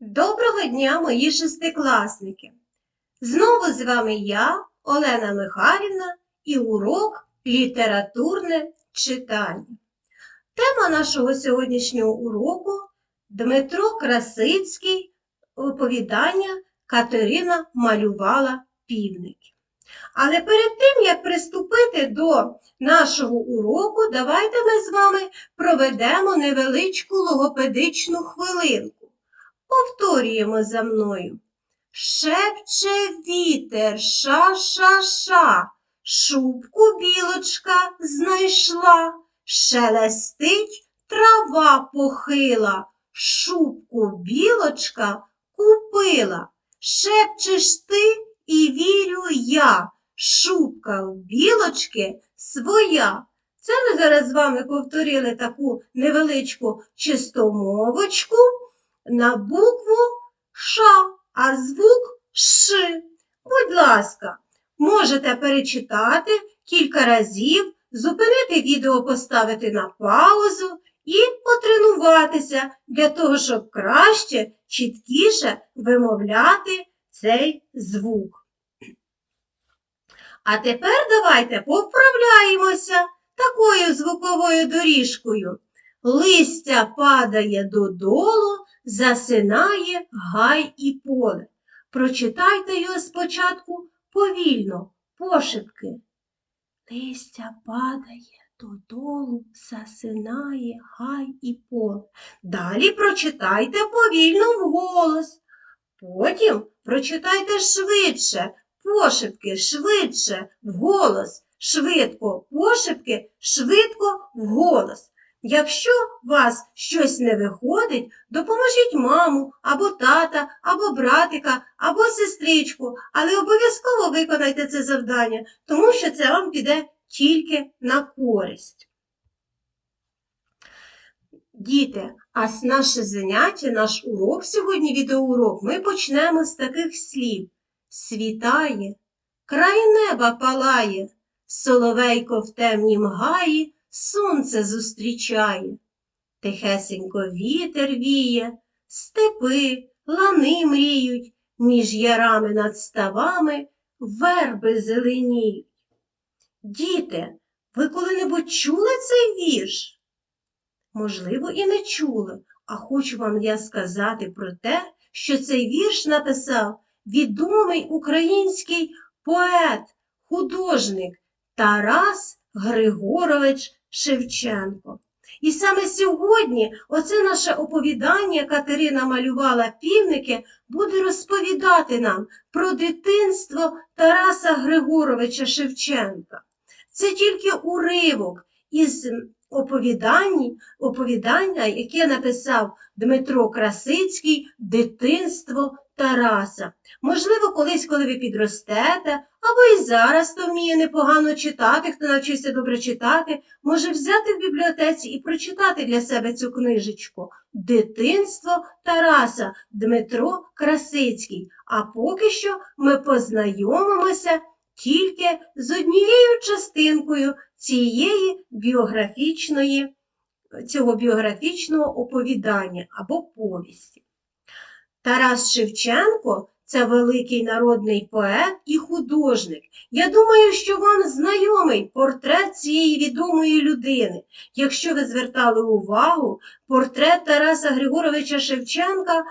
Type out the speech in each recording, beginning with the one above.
Доброго дня, мої шестикласники! Знову з вами я, Олена Михайлівна, і урок літературне читання. Тема нашого сьогоднішнього уроку Дмитро Красицький оповідання Катерина малювала півники. Але перед тим, як приступити до нашого уроку, давайте ми з вами проведемо невеличку логопедичну хвилинку. Повторюємо за мною. Шепче вітер, ша-ша-ша, шубку білочка знайшла, шелестить трава похила, шубку білочка купила. Шепчеш ти і вірю я, шубка в білочки своя. Це ми зараз з вами повторили таку невеличку чистомовочку на букву Ш, а звук Ш. Будь ласка, можете перечитати кілька разів, зупинити відео, поставити на паузу і потренуватися для того, щоб краще, чіткіше вимовляти цей звук. А тепер давайте повправляємося такою звуковою доріжкою. Листя падає додолу, засинає гай і поле. Прочитайте його спочатку повільно, пошепки. Листя падає додолу, засинає гай і поле. Далі прочитайте повільно вголос. Потім прочитайте швидше, пошепки, швидше, вголос, швидко, пошепки, швидко, вголос. Якщо у вас щось не виходить, допоможіть маму або тата, або братика, або сестричку, але обов'язково виконайте це завдання, тому що це вам піде тільки на користь. Діти, а наше заняття, наш урок сьогодні, відеоурок, ми почнемо з таких слів. Світає, край неба палає, соловейко в темнім гаї, сонце зустрічає. Тихесенько вітер віє, степи, лани мріють, між ярами над ставами верби зеленіють. Діти, ви коли-небудь чули цей вірш? Можливо, і не чули, а хочу вам я сказати про те, що цей вірш написав відомий український поет, художник Тарас Григорович Шевченко. І саме сьогодні оце наше оповідання Катерина малювала півники буде розповідати нам про дитинство Тараса Григоровича Шевченка. Це тільки уривок із оповідання, яке написав Дмитро Красицький Дитинство Тараса. Можливо, колись, коли ви підростете, або і зараз хто вміє непогано читати, хто навчився добре читати, може взяти в бібліотеці і прочитати для себе цю книжечку Дитинство Тараса Дмитро Красицький. А поки що ми познайомимося тільки з однією частинкою цієї біографічної, цього біографічного оповідання або повісті. Тарас Шевченко це великий народний поет і художник. Я думаю, що вам знайомий портрет цієї відомої людини. Якщо ви звертали увагу, портрет Тараса Григоровича Шевченка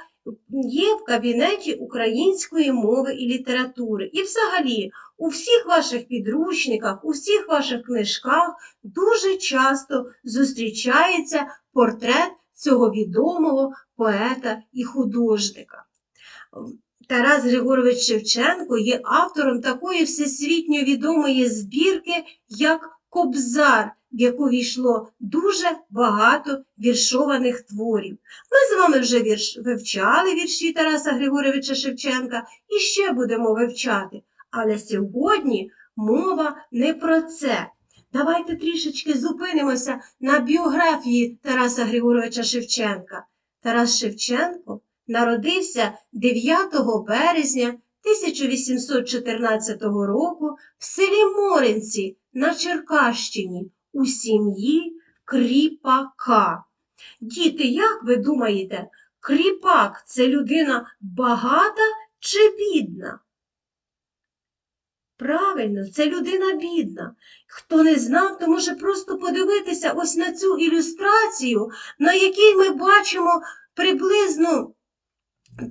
є в кабінеті української мови і літератури. І взагалі у всіх ваших підручниках, у всіх ваших книжках дуже часто зустрічається портрет цього відомого поета і художника. Тарас Григорович Шевченко є автором такої всесвітньо відомої збірки, як Кобзар, в яку війшло дуже багато віршованих творів. Ми з вами вже вірш... вивчали вірші Тараса Григоровича Шевченка і ще будемо вивчати. Але сьогодні мова не про це. Давайте трішечки зупинимося на біографії Тараса Григоровича Шевченка. Тарас Шевченко народився 9 березня 1814 року в селі Моринці на Черкащині у сім'ї Кріпака. Діти, як ви думаєте, Кріпак це людина багата чи бідна? Правильно, це людина бідна. Хто не знав, то може просто подивитися ось на цю ілюстрацію, на якій ми бачимо приблизно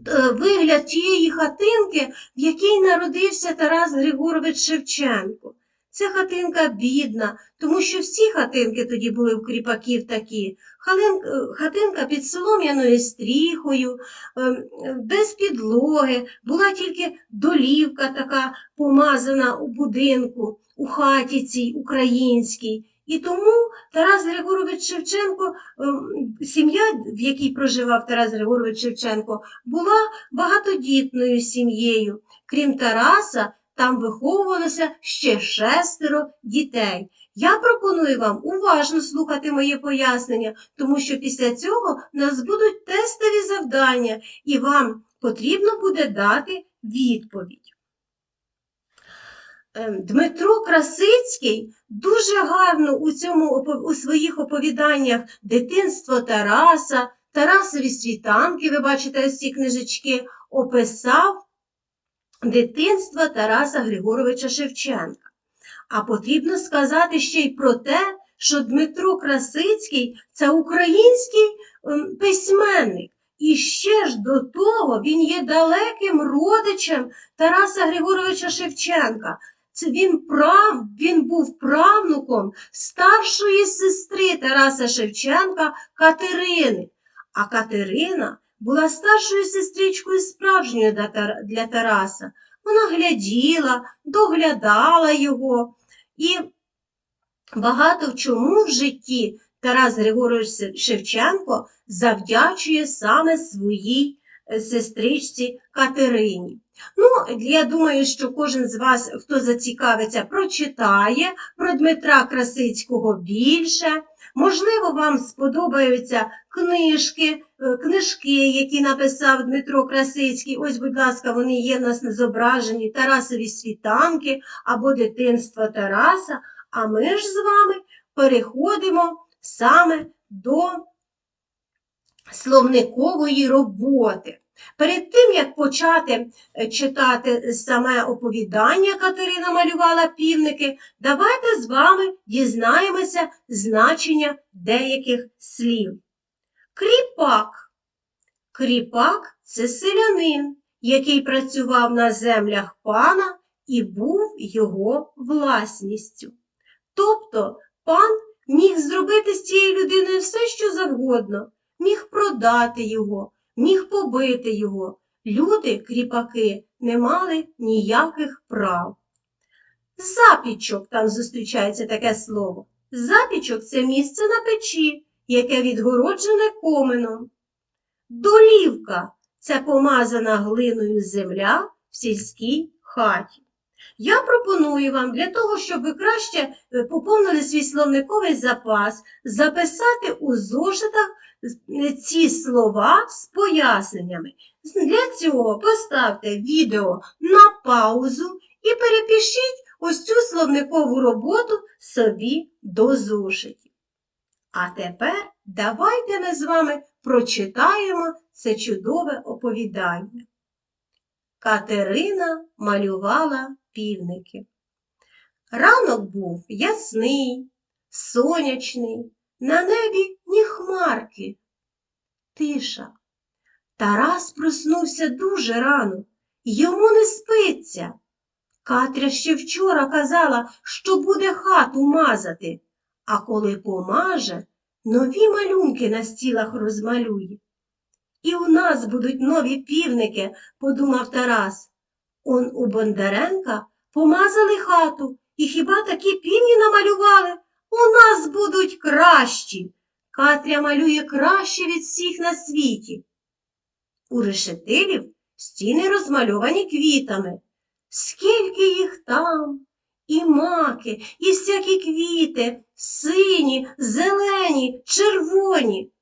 е, вигляд тієї хатинки, в якій народився Тарас Григорович Шевченко. Ця хатинка бідна, тому що всі хатинки тоді були в кріпаків такі. Е, Хатинка під солом'яною стріхою, е, без підлоги, була тільки долівка така помазана у будинку, у хаті цій українській. І тому Тарас Григорович Шевченко, ем, сім'я, в якій проживав Тарас Григорович Шевченко, була багатодітною сім'єю. Крім Тараса, там виховувалося ще шестеро дітей. Я пропоную вам уважно слухати моє пояснення, тому що після цього в нас будуть тестові завдання, і вам потрібно буде дати відповідь. Ем, Дмитро Красицький дуже гарно у, цьому, у своїх оповіданнях дитинство Тараса, Тарасові світанки, ви бачите ось ці книжечки, описав дитинство Тараса Григоровича Шевченка. А потрібно сказати ще й про те, що Дмитро Красицький це український ем, письменник. І ще ж до того він є далеким родичем Тараса Григоровича Шевченка. Це він, прав, він був правнуком старшої сестри Тараса Шевченка Катерини. А Катерина була старшою сестричкою справжньою для Тараса. Вона гляділа, доглядала його. І багато в чому в житті Тарас Григорович Шевченко завдячує саме своїй е, сестричці Катерині. Ну, я думаю, що кожен з вас, хто зацікавиться, прочитає про Дмитра Красицького більше. Можливо, вам сподобаються книжки, е, книжки, які написав Дмитро Красицький. Ось, будь ласка, вони є в нас на зображенні Тарасові світанки або дитинство Тараса. А ми ж з вами переходимо саме до словникової роботи. Перед тим, як почати е, читати саме оповідання Катерина малювала півники, давайте з вами дізнаємося значення деяких слів. Кріпак. Кріпак це селянин, який працював на землях пана і був його власністю. Тобто пан міг зробити з цією людиною все, що завгодно, міг продати його, міг побити його. Люди, кріпаки, не мали ніяких прав. Запічок там зустрічається таке слово. Запічок це місце на печі, яке відгороджене комином. Долівка це помазана глиною земля в сільській хаті. Я пропоную вам для того, щоб ви краще е, поповнили свій словниковий запас, записати у зошитах е, ці слова з поясненнями. Для цього поставте відео на паузу і перепишіть ось цю словникову роботу собі до зошитів. А тепер давайте ми з вами прочитаємо це чудове оповідання. Катерина малювала півники. Ранок був ясний, сонячний, на небі ні хмарки. Тиша. Тарас проснувся дуже рано, йому не спиться. Катря ще вчора казала, що буде хату мазати, а коли помаже, нові малюнки на стілах розмалює. І у нас будуть нові півники, подумав Тарас. Он у Бондаренка помазали хату, і хіба такі півні намалювали? У нас будуть кращі. Катря малює краще від всіх на світі. У решетилів стіни розмальовані квітами. Скільки їх там? І маки, і всякі квіти, сині, зелені, червоні.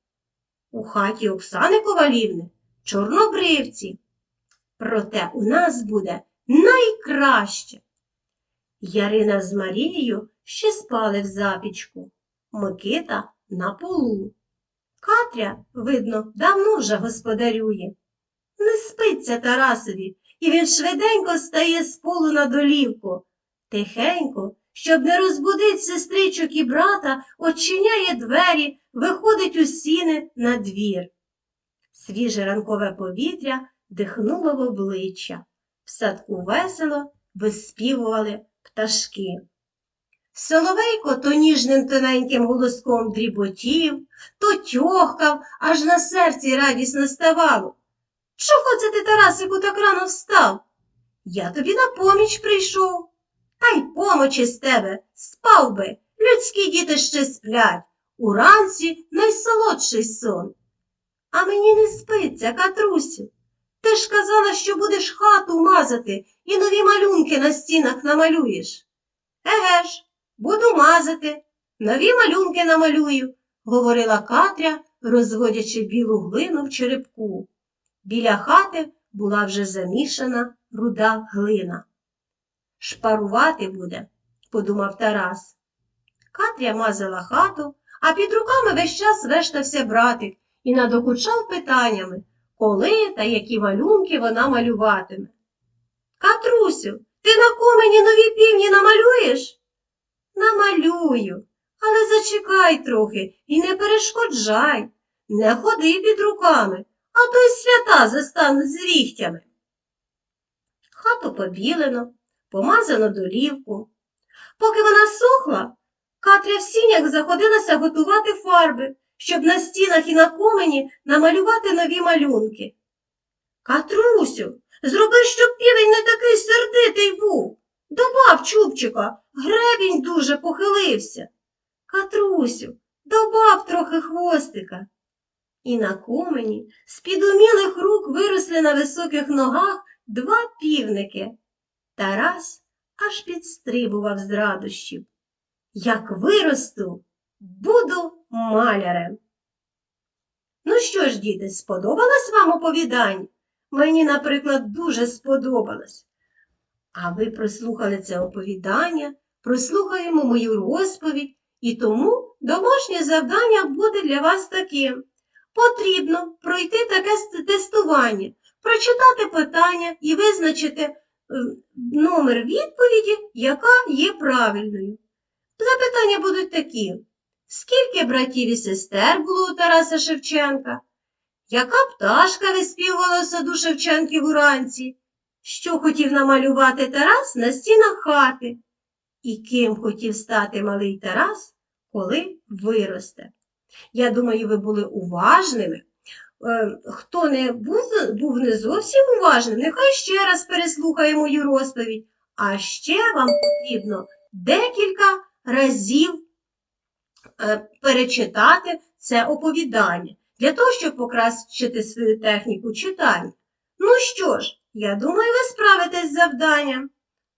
У хаті Оксани Ковалівни чорнобривці. Проте у нас буде найкраще. Ярина з Марією ще спали в запічку, Микита на полу. Катря, видно, давно вже господарює. Не спиться Тарасові, і він швиденько стає з полу на долівку. Тихенько, щоб не розбудить сестричок і брата, очиняє двері, виходить у сіни на двір. Свіже ранкове повітря дихнуло в обличчя. В садку весело виспівували пташки. Соловейко то ніжним тоненьким голоском дріботів, то тьохкав, аж на серці радісно ставало. Чого це ти, Тарасику, так рано встав? Я тобі на поміч прийшов. Та й помочі з тебе спав би. Людські діти ще сплять. Уранці найсолодший сон. А мені не спиться, Катрусю. Ти ж казала, що будеш хату мазати і нові малюнки на стінах намалюєш. Еге ж, буду мазати, нові малюнки намалюю, говорила Катря, розводячи білу глину в черепку. Біля хати була вже замішана руда глина. Шпарувати буде, подумав Тарас. Катря мазала хату, а під руками весь час вештався братик і надокучав питаннями, коли та які малюнки вона малюватиме. Катрусю, ти на комені нові півні намалюєш? Намалюю, але зачекай трохи і не перешкоджай. Не ходи під руками, а то й свята застануть з віхтями. Хату побілено, помазано долівку. Поки вона сохла, Катря в сінях заходилася готувати фарби, щоб на стінах і на комені намалювати нові малюнки. Катрусю, зроби, щоб півень не такий сердитий був. Добав чубчика, гребінь дуже похилився. Катрусю, добав трохи хвостика. І на комені з-під умілих рук виросли на високих ногах два півники. Тарас аж підстрибував з радощів. Як виросту, буду малярем. Ну що ж, діти, сподобалось вам оповідання? Мені, наприклад, дуже сподобалось. А ви прослухали це оповідання, прослухаємо мою розповідь, і тому домашнє завдання буде для вас таким. Потрібно пройти таке тестування, прочитати питання і визначити номер відповіді, яка є правильною. Запитання будуть такі. Скільки братів і сестер було у Тараса Шевченка? Яка пташка виспівувала в саду Шевченків уранці? Що хотів намалювати Тарас на стінах хати? І ким хотів стати малий Тарас, коли виросте? Я думаю, ви були уважними. Е, Хто не був, був не зовсім уважним, нехай ще раз переслухає мою розповідь. А ще вам потрібно декілька разів е, перечитати це оповідання для того, щоб покращити свою техніку читання. Ну що ж, я думаю, ви справитесь з завданням.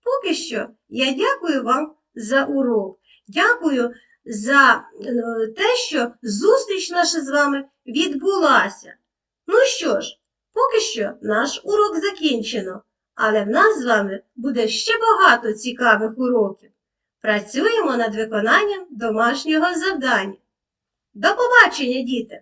Поки що я дякую вам за урок. Дякую за е, те, що зустріч наша з вами відбулася. Ну що ж, поки що наш урок закінчено, але в нас з вами буде ще багато цікавих уроків. Працюємо над виконанням домашнього завдання. До побачення, діти!